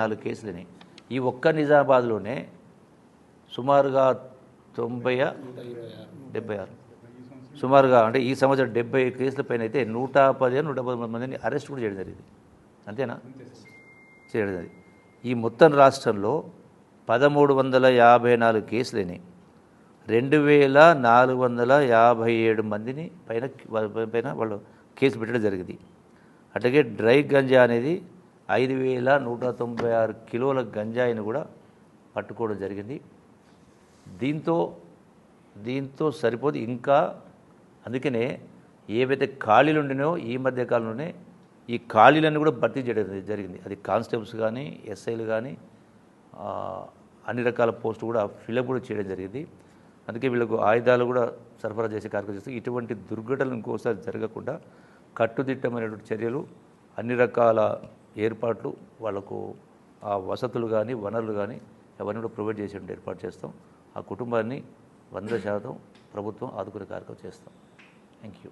నాలుగు కేసులని ఈ ఒక్క నిజామాబాద్లోనే సుమారుగా తొంభై డెబ్బై ఆరు. సుమారుగా అంటే ఈ సంవత్సరం డెబ్బై కేసుల పైన అయితే నూట పది నూట పదమూడు మందిని అరెస్ట్ కూడా చేయడం జరిగింది. అంతేనా? చేయడం జరిగింది. ఈ మొత్తం రాష్ట్రంలో పదమూడు వందల యాభై నాలుగు కేసులని రెండు వేల నాలుగు వందల యాభై ఏడు మందిని పైన వాళ్ళ పైన వాళ్ళు కేసు పెట్టడం జరిగింది. అట్లాగే డ్రై గంజా అనేది ఐదు వేల నూట తొంభై ఆరు కిలోల గంజాయిని కూడా పట్టుకోవడం జరిగింది. దీంతో దీంతో సరిపోదు. ఇంకా అందుకనే ఏవైతే ఖాళీలు ఉండినో ఈ మధ్య కాలంలోనే ఈ ఖాళీలన్నీ కూడా భర్తీ చేయడం జరిగింది. అది కానిస్టేబుల్స్ కానీ ఎస్ఐలు కానీ అన్ని రకాల పోస్టు కూడా ఫిలప్ కూడా చేయడం జరిగింది. అందుకే వీళ్ళకు ఆయుధాలు కూడా సరఫరా చేసే కార్యక్రమం చేస్తే ఇటువంటి దుర్ఘటనలు ఇంకోసారి జరగకుండా కట్టుదిట్టమైనటువంటి చర్యలు అన్ని రకాల ఏర్పాట్లు వాళ్ళకు ఆ వసతులు కానీ వనరులు కానీ అవన్నీ కూడా ప్రొవైడ్ చేసేటువంటి ఏర్పాటు చేస్తాం. ఆ కుటుంబాన్ని వంద శాతం ప్రభుత్వం ఆదుకునే కార్యక్రమం చేస్తాం. Thank you